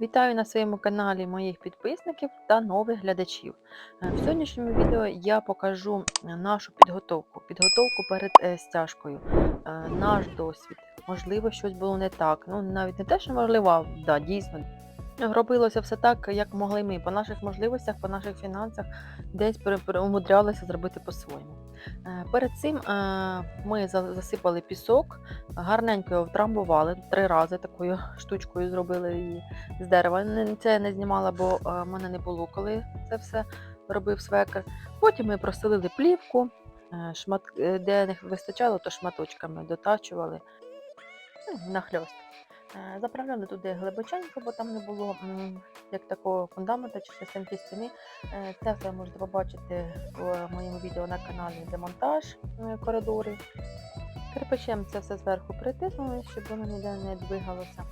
Вітаю на своєму каналі моїх підписників та нових глядачів. Е, В сьогоднішньому відео я покажу е, нашу підготовку, підготовку перед е, стяжкою, наш досвід. Можливо, щось було не так. Ну, навіть не те, що можливо, а да, дійсно. Робилося все так, як могли ми, по наших можливостях, по наших фінансах, десь умудрялися зробити по-своєму. Е, Перед цим е, ми за- засипали пісок, гарненько його втрамбували три рази такою штучкою зробили її з дерева. Це я не знімала, бо е, в мене не було коли це все робив свекер. Потім ми простелили плівку, шмат, де не вистачало, то шматочками дотачували ну, нахльост. Е, Заправляли туди глибоченько, бо там не було як такого фундамента чи частинки стіни. Це все можете побачити в моєму відео на каналі демонтаж е, коридорів. Кирпичем це все зверху притиснули, щоб воно ніде не двигалося.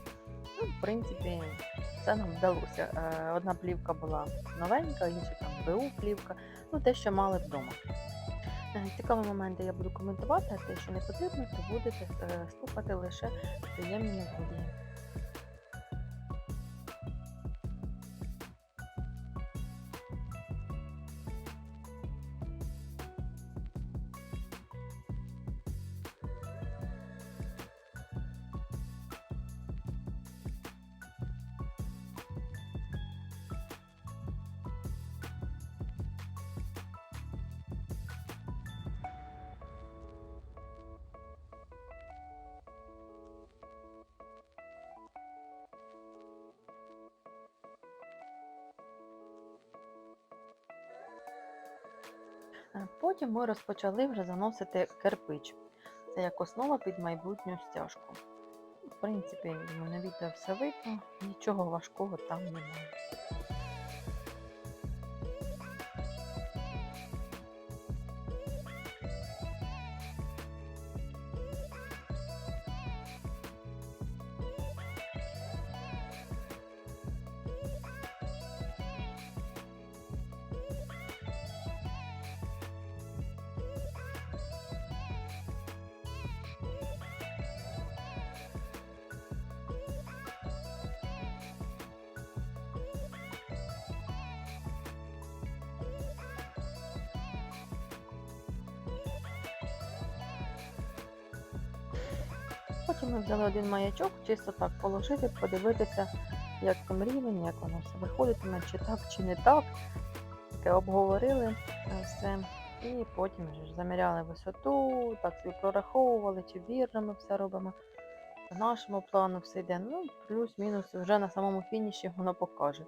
Ну, в принципі, це нам вдалося. Е, Одна плівка була новенька, інша там БУ плівка, ну те, що мали вдома. Е, Цікаві моменти я буду коментувати, а те, що не потрібно, то будете е, слухати лише приємні мелодії. Потім ми розпочали вже заносити кирпич. Це як основа під майбутню стяжку. В принципі, на відео все видно, нічого важкого там немає. Потім взяли один маячок, чисто так положити, подивитися, як там рівень, як воно все виходитиме, чи так, чи не так. Таке обговорили е, все. І потім вже заміряли висоту, так собі прораховували, чи вірно ми все робимо. По нашому плану все йде. Ну, плюс-мінус вже на самому фініші воно покаже.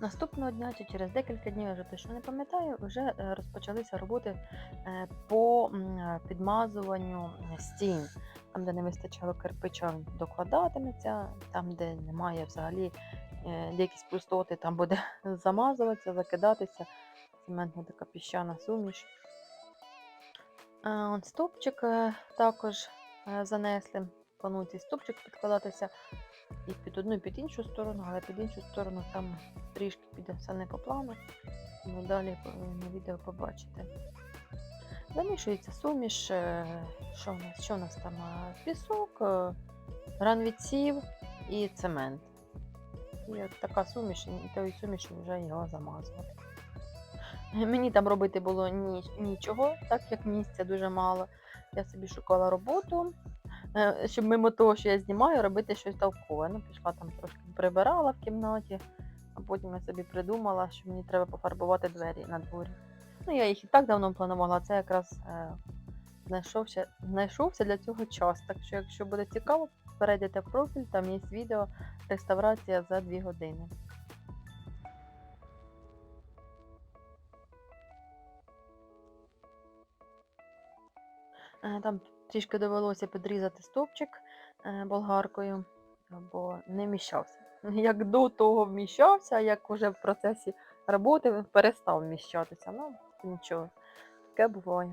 Наступного дня чи через декілька днів, я вже точно не пам'ятаю, вже е, розпочалися роботи е, по е, підмазуванню стін. Там, де не вистачало кирпича, докладатиметься, там, де немає взагалі якісь пустоти, там буде замазуватися, закидатися. Цементна така піщана суміш. Е, також занесли. Планується і стовпчик підкладатися і під одну, і під іншу сторону, але під іншу сторону там трішки піде все не по плану. Ну, далі е, на відео побачите. Замішується суміш. е, Що у нас? Що у нас там? Е, Пісок, гранвідсів і цемент. І от така суміш, і тої суміші вже його замазувати. Мені там робити було ні, нічого, так як місця дуже мало. Я собі шукала роботу, щоб мимо того, що я знімаю, робити щось толкове. Ну, пішла там трошки прибирала в кімнаті, а потім я собі придумала, що мені треба пофарбувати двері на дворі. Ну, я їх і так давно планувала, це якраз е, знайшовся, знайшовся для цього час. Так що, якщо буде цікаво, перейдете в профіль, там є відео реставрація за 2 години. Е, Там трішки довелося підрізати стовпчик е, болгаркою, бо не вміщався. Як до того вміщався, як вже в процесі роботи перестав вміщатися. Ну, нічого. таке буває.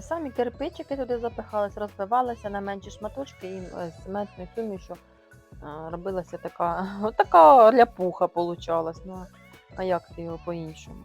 Самі кирпичики туди запихались, розбивалися на менші шматочки і е, з цементною сумішю е, робилася така, така ляпуха получалась. Ну, а як ти його по-іншому?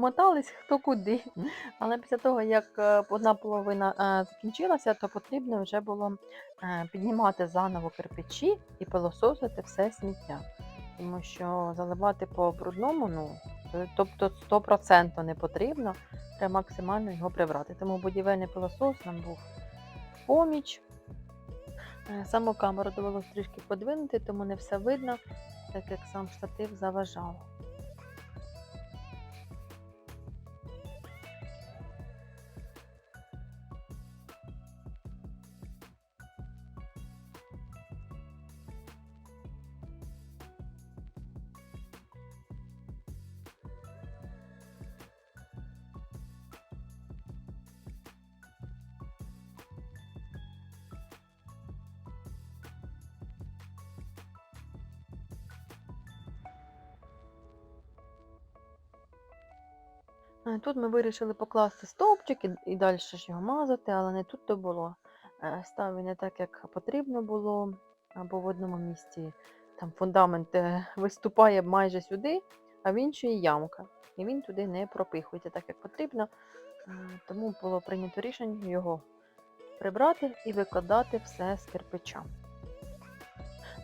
Мотались хто куди. Але після того, як е, одна половина е, закінчилася, то потрібно вже було е, піднімати заново кирпичі і пилососити все сміття. Тому що заливати по брудному, ну, тобто 100% не потрібно, треба максимально його прибрати. Тому будівельний пилосос нам був в поміч. Саму камеру довелося трішки подвинути, тому не все видно, так як сам штатив заважав. Тут ми вирішили покласти стовпчик і, і далі ж його мазати, але не тут то було. Е, Став він не так, як потрібно було, або в одному місці там фундамент е, виступає майже сюди, а в іншій ямка. І він туди не пропихується так, як потрібно. Е, Тому було прийнято рішення його прибрати і викладати все з кирпича.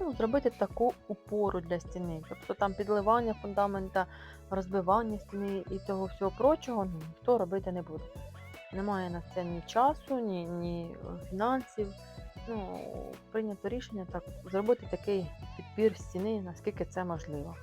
Ну, зробити таку упору для стіни. Тобто там підливання фундамента, розбивання стіни і того всього прочого ну, ніхто робити не буде. Немає на це ні часу, ні, ні е, фінансів. Ну, прийнято рішення так, зробити такий підпір стіни, наскільки це можливо.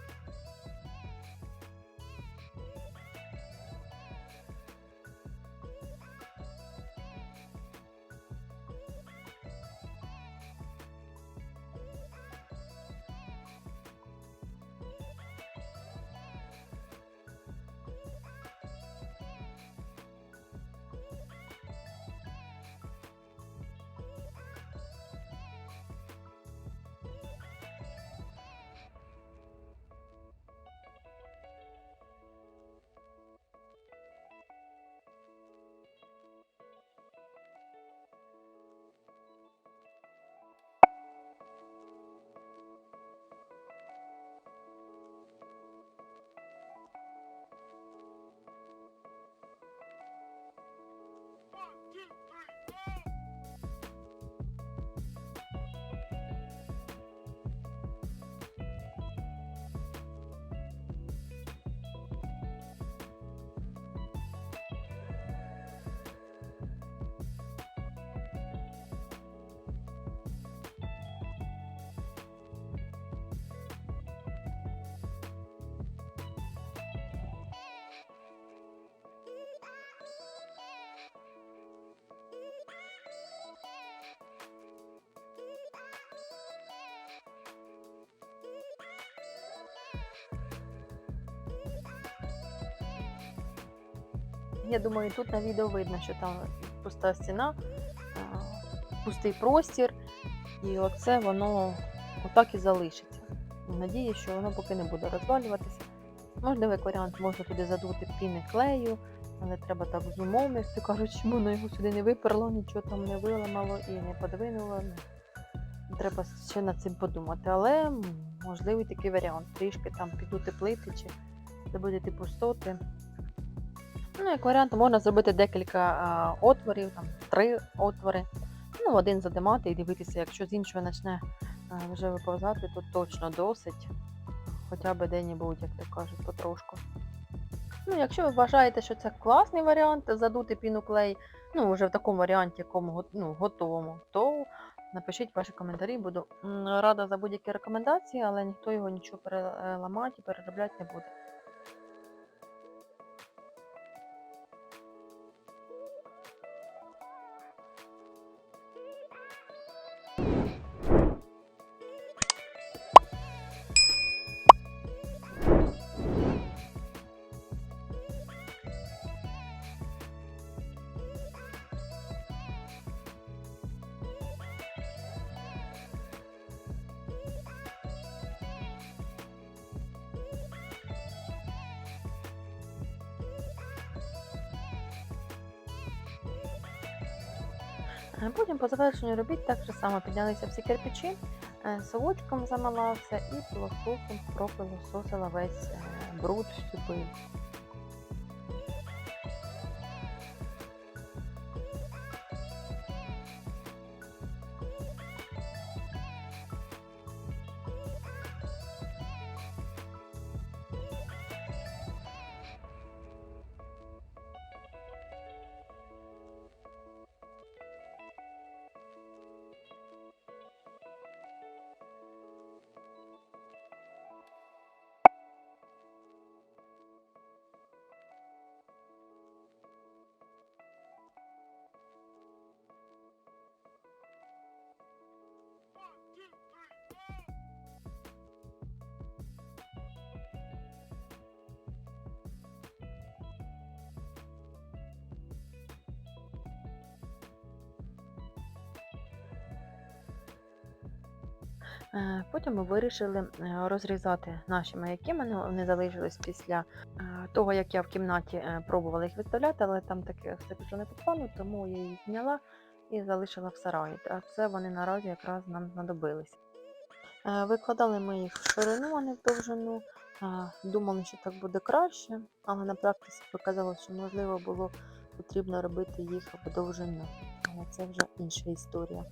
Я думаю, тут на відео видно, що там пуста стіна, пустий простір, і оце воно отак і залишиться. Надію, що воно поки не буде розвалюватися. Можливо, як варіант, можна туди задути піни клею, але треба так з умом, кажуть, щоб воно його сюди не виперло, нічого там не виламало і не подвинуло. Ну, Треба ще над цим подумати. Але можливий такий варіант. Трішки там підути плити чи добити пустоти. Ну, як варіант, можна зробити декілька а, отворів, там три отвори. Ну, один задимати і дивитися, якщо з іншого почне вже виповзати, то точно досить. Хоча б де-небудь, як то кажуть, потрошку. Ну, якщо ви вважаєте, що це класний варіант задути піну клей, ну, вже в такому варіанті, якому ну, готовому, то напишіть ваші коментарі. Буду рада за будь-які рекомендації, але ніхто його нічого переламати і переробляти не буде. Потім по завершенню робіт так же само піднялися всі кирпичі, солочком совочком і плохом і плохухом пропилососила весь е, бруд всю Потім ми вирішили е, розрізати наші маяки. Мене вони залишились після е, того, як я в кімнаті е, пробувала їх виставляти, але там таке все пішло не по плану, тому я їх зняла і залишила в сараї. А це вони наразі якраз нам знадобились. Е, Викладали ми їх в ширину, а не в довжину. Е, Думали, що так буде краще, але на практиці показалося, що можливо було потрібно робити їх в довжину. Але це вже інша історія.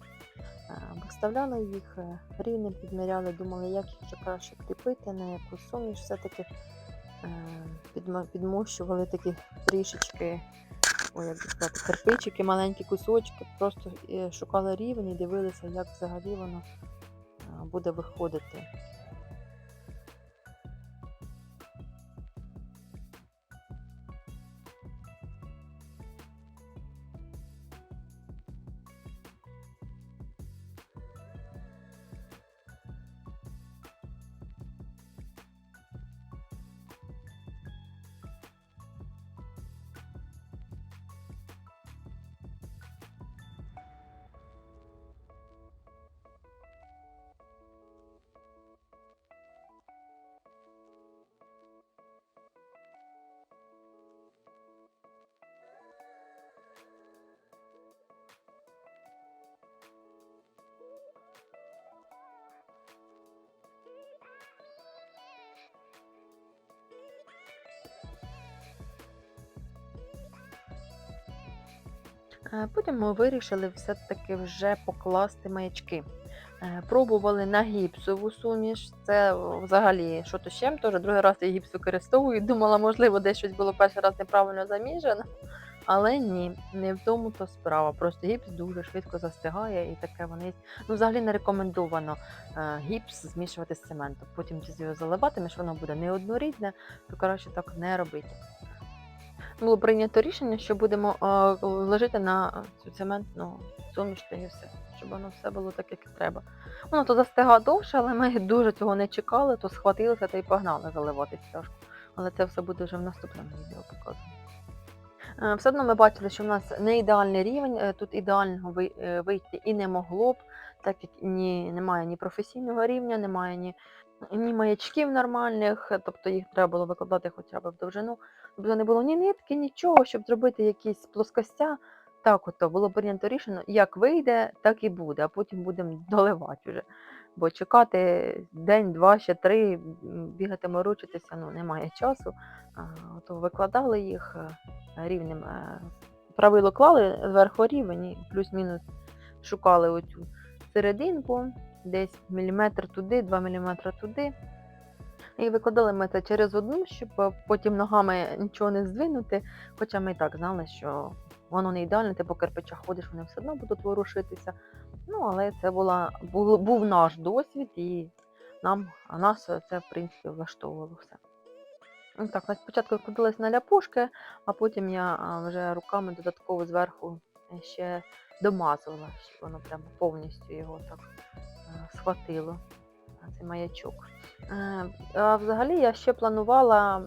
Е, Виставляли їх рівним, рівнем, підміряли, думали, як їх вже краще кріпити, на яку суміш все-таки е, підмощували такі трішечки, ой, як сказати, кирпичики, маленькі кусочки, просто е, шукали рівень і дивилися, як взагалі воно е, буде виходити. Потім ми вирішили все-таки вже покласти маячки. Е, Пробували на гіпсову суміш. Це взагалі що то чим, теж другий раз я гіпс використовую. Думала, можливо, десь щось було перший раз неправильно заміжено. Але ні, не в тому то справа. Просто гіпс дуже швидко застигає і таке вони. Ну, взагалі не рекомендовано е, гіпс змішувати з цементом. Потім його заливатимеш, воно буде неоднорідне, то краще так не робити. Було прийнято рішення, що будемо е, ложити на цю цементну суміш і все, щоб воно все було так, як треба. Воно то застигає довше, але ми дуже цього не чекали, то схватилися та й погнали заливати стяжку. Але це все буде вже в наступному відео показано. Е, Все одно ми бачили, що в нас не ідеальний рівень, е, тут ідеального вийти і не могло б, так як ні, немає ні професійного рівня, немає ні, ні маячків нормальних, тобто їх треба було викладати хоча б в довжину. Тобто не було ні нитки, нічого, щоб зробити якісь плоскостя. Так, ото було прийнято рішення, як вийде, так і буде, а потім будемо доливати вже. Бо чекати день, два, ще три, бігати морочитися, ну немає часу. А, Ото викладали їх е, рівнем. е, Правило клали зверху рівень і плюс-мінус шукали оцю серединку, десь міліметр туди, 2 міліметри туди. І викладали ми це через одну, щоб е, потім ногами нічого не здвинути. Хоча ми і так знали, що воно не ідеальне, ти по кирпичах ходиш, вони все одно будуть ворушитися. Ну, але це була, був, був наш досвід, і нам, а нас це, в принципі, влаштовувало все. Ну, так, спочатку викладалась на ляпушки, а потім я вже руками додатково зверху е, ще домазувала, щоб воно прямо повністю його так е, схватило, цей маячок. Е, взагалі я ще планувала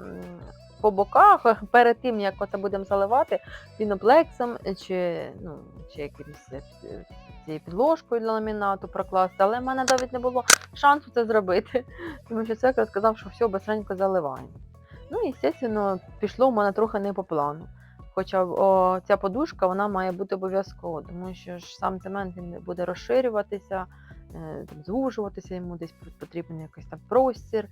по боках, перед тим, як оце будемо заливати, піноплексом е, чи, ну, чи якимось е, підложкою для ламінату прокласти, але в мене навіть не було шансу це зробити, тому що це сказав, що все, быстренько заливаємо. Ну і, звісно, пішло в мене трохи не по плану. Хоча о, ця подушка вона має бути обов'язково, тому що ж сам цемент він буде розширюватися, там, звужуватися, йому десь потрібен якийсь там простір,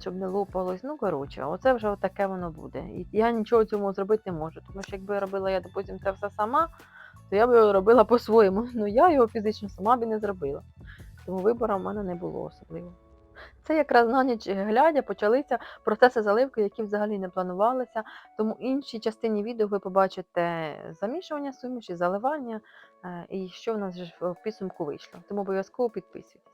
щоб не лопалось. Ну, коротше, оце вже таке воно буде. І я нічого цьому зробити не можу. Тому що якби робила я, допустим, це все сама, то я б його робила по-своєму. Ну я його фізично сама б і не зробила. Тому вибору в мене не було особливо. Це якраз на ніч глядя почалися процеси заливки, які взагалі не планувалися. Тому в іншій частині відео ви побачите замішування суміші, заливання е, і що в нас в підсумку вийшло. Тому обов'язково підписуйтесь.